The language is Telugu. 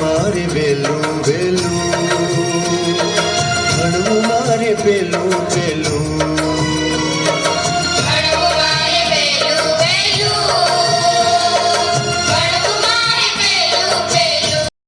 మారి వెలు వెలు అణువు మారి పెలు పెలు